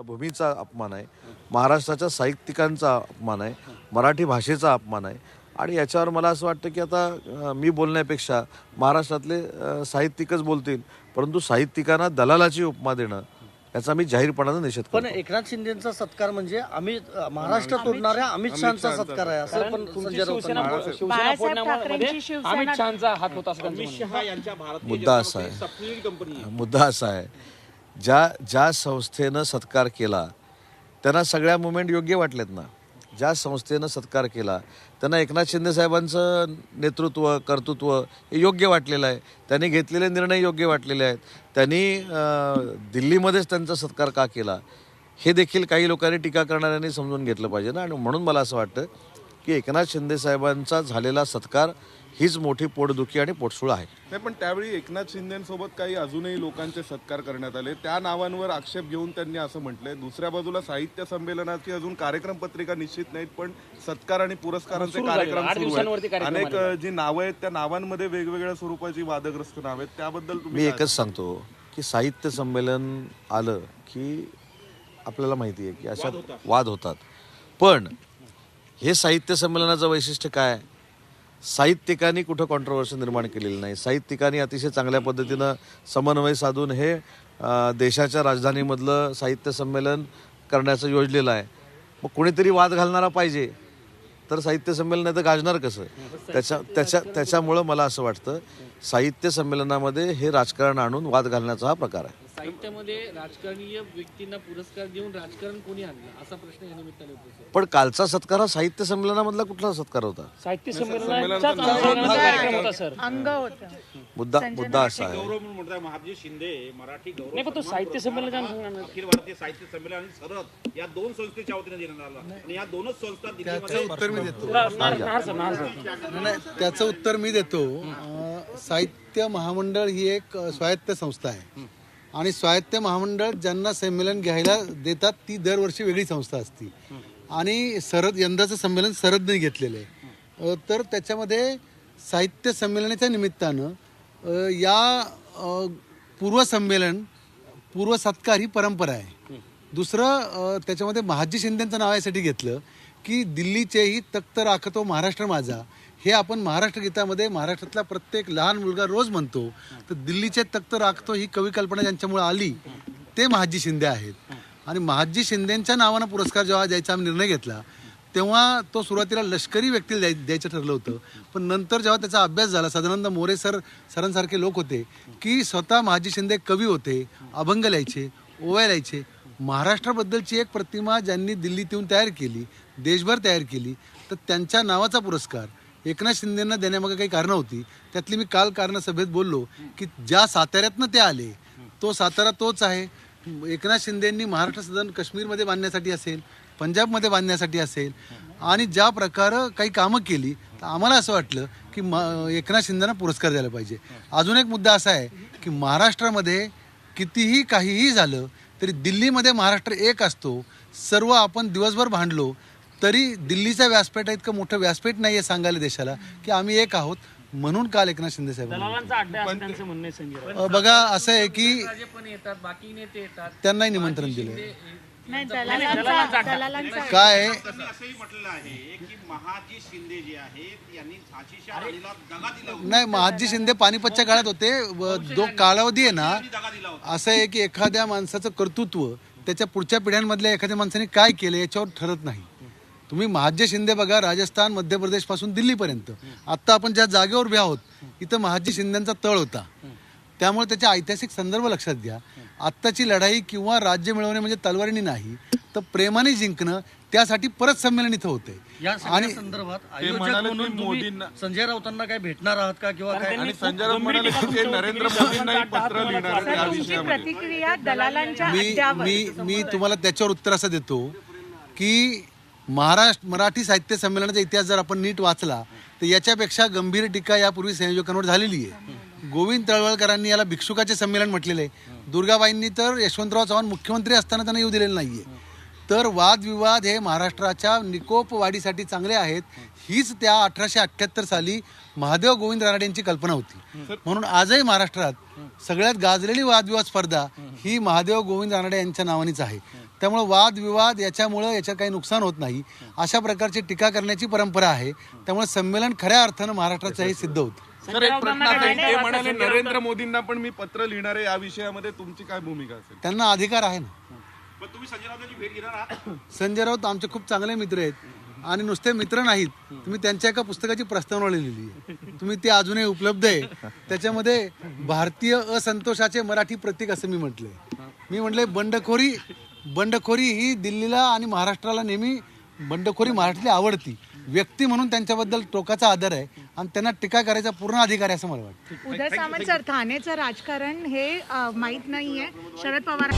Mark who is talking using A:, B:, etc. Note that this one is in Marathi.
A: भूमीचा अपमान आहे महाराष्ट्राच्या साहित्यिकांचा अपमान आहे मराठी भाषेचा अपमान आहे. आणि याच्यावर मला असं वाटतं की आता मी बोलण्यापेक्षा महाराष्ट्रातले साहित्यिकच बोलतील परंतु साहित्यिकांना दलालाची उपमा देणं याचा मी जाहीरपणानं निषेध
B: पण
A: करतो
B: एकनाथ शिंदेचा सत्कार म्हणजे अमित महाराष्ट्र तोडणाऱ्या अमित शहाचा सत्कार आहे असं पण
C: अमित शहाचा हात होता.
A: मुद्दा असा आहे. मुद्दा असा आहे. ज्या ज्या संस्थेनं सत्कार केला त्यांना सगळ्या मुवमेंट योग्य वाटलेत ना. ज्या संस्थेनं सत्कार केला त्यांना एकनाथ शिंदे साहेबांचं नेतृत्व कर्तृत्व हे योग्य वाटलेलं आहे. त्यांनी घेतलेले निर्णय योग्य वाटलेले आहेत. त्यांनी दिल्लीमध्येच त्यांचा सत्कार का केला हे देखील काही लोकांनी टीका करणाऱ्यांनी समजून घेतलं पाहिजे ना. आणि म्हणून मला असं वाटतं की एकनाथ शिंदे साहेबांचा झालेला सत्कार हीच मोठी पोटदुखी आणि पोटसूळ आहे.
D: नाही पण त्यावेळी एकनाथ शिंदेसोबत काही अजूनही लोकांचे सत्कार करण्यात आले. त्या नावांवर आक्षेप घेऊन त्यांनी असं म्हटलंय दुसऱ्या बाजूला साहित्य संमेलनाची अजून कार्यक्रम पत्रिका निश्चित नाहीत पण सत्कार आणि पुरस्कारांचे. कार्यक्रम सुरू आहेत. अनेक जी नावं आहेत त्या नावांमध्ये वेगवेगळ्या स्वरूपाची वादग्रस्त नाव आहेत. त्याबद्दल
A: मी एकच सांगतो की साहित्य संमेलन आलं की आपल्याला माहिती आहे की अशा वाद होतात. पण हे साहित्य संमेलनाचं वैशिष्ट्य काय? साहित्यिकांनी कुठं कॉन्ट्रोवर्सी निर्माण केलेली नाही? साहित्यिकांनी अतिशय चांगल्या पद्धतीनं समन्वय साधून हे देशाच्या राजधानीमधलं साहित्य संमेलन करण्याचं योजलेलं आहे. मग कोणीतरी वाद घालणारा पाहिजे. तर साहित्य संमेलन नाही तर गाजणार कसं? त्याच्या त्याच्या त्याच्यामुळं मला असं वाटतं साहित्य संमेलनामध्ये हे राजकारण आणून वाद घालण्याचा हा प्रकार आहे.
E: साहित्यामध्ये राजकारणीय व्यक्तींना पुरस्कार देऊन राजकारण कोणी आणलं? असा प्रश्न या निमित्ताने उपस्थित
A: पण कालचा सत्कार हा साहित्य संमेलनामधला कुठला सत्कार होता?
C: साहित्य संमेलनाचाच अनुषंगाने कार्यक्रम होता सर.
F: अंग होतं.
A: मुद्दा मुद्दा असा आहे.
G: गौरव म्हणून म्हणताय महाजी शिंदे मराठी गौरव
C: नाही पण तो साहित्य अनुषंगाने
G: अखिल भारतीय साहित्य संमेलन आणि सरहद या दोन संस्थेच्या वतीने देण्यात आला. आणि या दोनच संस्था दिल्लीमध्ये
H: उत्तर मी देतो.
C: नार सर नार सर.
H: नाही, त्याचं उत्तर मी देतो. अं, साहित्य महामंडळ ही एक अं, स्वायत्त संस्था आहे. आणि स्वायत्त महामंडळ ज्यांना संमेलन घ्यायला देतात ती दरवर्षी वेगळी संस्था असती. आणि सरद यंदाचं संमेलन सरदने घेतलेलं आहे. तर त्याच्यामध्ये साहित्य संमेलनाच्या निमित्तानं या पूर्वसंमेलन पूर्वसत्कार ही परंपरा आहे. दुसरं त्याच्यामध्ये महाजी शिंदेंचं नाव यासाठी घेतलं की दिल्लीचेही तख्त राखतो महाराष्ट्र माझा हे आपण महाराष्ट्र गीतामध्ये महाराष्ट्रातला प्रत्येक लहान मुलगा रोज म्हणतो तर दिल्लीचे तख्त राखतो ही कवी कल्पना ज्यांच्यामुळे आली ते महाजी शिंदे आहेत. आणि महाजी शिंदेच्या नावानं पुरस्कार जेव्हा द्यायचा आम्ही निर्णय घेतला तेव्हा तो सुरुवातीला लष्करी व्यक्तीला द्याय द्यायचं ठरलं होतं. पण नंतर जेव्हा त्याचा अभ्यास झाला सदानंद मोरे सर सरांसारखे लोक होते की स्वतः महाजी शिंदे कवी होते अभंग लिहायचे ओव्या लिहायचे. महाराष्ट्राबद्दलची एक प्रतिमा ज्यांनी दिल्लीत येऊन तयार केली देशभर तयार केली तर त्यांच्या नावाचा पुरस्कार एकनाथ शिंदेंना देण्यामागे काही कारणं होती. त्यातली मी काल कारणं सभेत बोललो की ज्या साताऱ्यातनं ते आले तो सातारा तोच आहे. एकनाथ शिंदेंनी महाराष्ट्र सदन काश्मीरमध्ये बांधण्यासाठी असेल पंजाबमध्ये बांधण्यासाठी असेल आणि ज्या प्रकारे काही कामं केली तर आम्हाला असं वाटलं की म एकनाथ शिंदेना पुरस्कार द्यायला पाहिजे. अजून एक मुद्दा असा आहे की महाराष्ट्रामध्ये कितीही काहीही झालं तरी दिल्लीमध्ये महाराष्ट्र एक असतो. सर्व आपण दिवसभर भांडलो तरी दिल्लीचा व्यासपीठ आहे इतकं मोठं व्यासपीठ नाही आहे सांगायला देशाला की आम्ही एक आहोत म्हणून काल एकनाथ शिंदे साहेब. बघा असं आहे की
E: राजे पण येतात बाकी नेते येतात.
H: त्यांनाही निमंत्रण दिलं काय आहे?
G: त्यांनी असंही म्हटलेलं आहे की महाजी शिंदे जे आहेत यांनी झाशीच्या राणीला दगा दिला होता.
H: नाही महाजी शिंदे पानिपतच्या काळात होते. व जो कालावधी आहे ना असं आहे की एखाद्या माणसाचं कर्तृत्व त्याच्या पुढच्या पिढ्यांमधल्या एखाद्या माणसाने काय केलं याच्यावर ठरत नाही. तुम्ही महाजी शिंदे बघा राजस्थान मध्य प्रदेशपासून दिल्लीपर्यंत. आत्ता आपण ज्या जागेवर उभे आहोत इथं महाजी शिंदेचा तळ होता. त्यामुळे त्याचे ऐतिहासिक संदर्भ लक्षात घ्या. आत्ताची लढाई किंवा राज्य मिळवणे म्हणजे तलवारीने नाही तर प्रेमाने जिंकणं त्यासाठी परत संमेलन इथं होते
B: या सगळ्या संदर्भात
D: मोदींना-
B: संजय राऊतांना काय भेटणार आहात का किंवा काय?
D: आणि संजय राऊत म्हणाले नरेंद्र मोदींनाही पत्र लिहिणार
H: मी मी तुम्हाला त्याच्यावर उत्तर असं देतो की महाराष्ट्र मराठी साहित्य संमेलनाचा इतिहास जर आपण नीट वाचला तर याच्यापेक्षा गंभीर टीका यापूर्वी संयोजकांवर झालेली आहे. गोविंद तळवळकरांनी याला भिक्षुकाचे संमेलन म्हटलेलं आहे. दुर्गाबाईंनी तर यशवंतराव चव्हाण मुख्यमंत्री असताना त्यांना येऊ दिलेलं नाही आहे तर वादविवाद हे महाराष्ट्राच्या निकोप वाढीसाठी चांगले आहेत. हीच त्या अठराशे अठ्ठ्याहत्तर साली महादेव गोविंद रानडे यांची कल्पना होती. म्हणून आजही महाराष्ट्रात सगळ्यात गाजलेली वादविवाद स्पर्धा ही महादेव गोविंद रानडे यांच्या नावानेच आहे. त्यामुळे वादविवाद याच्यामुळं याच्यात काही नुकसान होत नाही. अशा प्रकारची टीका करण्याची परंपरा आहे. त्यामुळे संमेलन खऱ्या अर्थानं महाराष्ट्राचं हे सिद्ध होतं.
D: सर एक प्रश्न आता आहे. ते म्हणाले नरेंद्र मोदींना पण मी पत्र लिहिणार आहे या विषयामध्ये. तुमची काय भूमिका असेल?
H: त्यांना अधिकार आहे ना.
G: पण तुम्ही संजय राऊतांची भेट घेणार आहात?
H: संजय राऊत आमचे खूप चांगले मित्र आहेत. आणि नुसते मित्र नाहीत. तुम्ही त्यांच्या एका पुस्तकाची प्रस्तावना लिहिली आहे. तुम्ही ती अजूनही उपलब्ध आहे. त्याच्यामध्ये भारतीय असंतोषाचे मराठी प्रतीक असं मी म्हटलंय. मी म्हटलंय बंडखोरी बंडखोरी ही दिल्लीला आणि महाराष्ट्राला नेहमी बंडखोरी महाराष्ट्रातली आवडती. व्यक्ती म्हणून त्यांच्याबद्दल टोकाचा आदर आहे आणि त्यांना टीका करायचा पूर्ण अधिकार आहे असं मला वाटतं.
F: उदय सामंत सर ठाण्याचं राजकारण हे माहीत नाही नाहीये. शरद पवार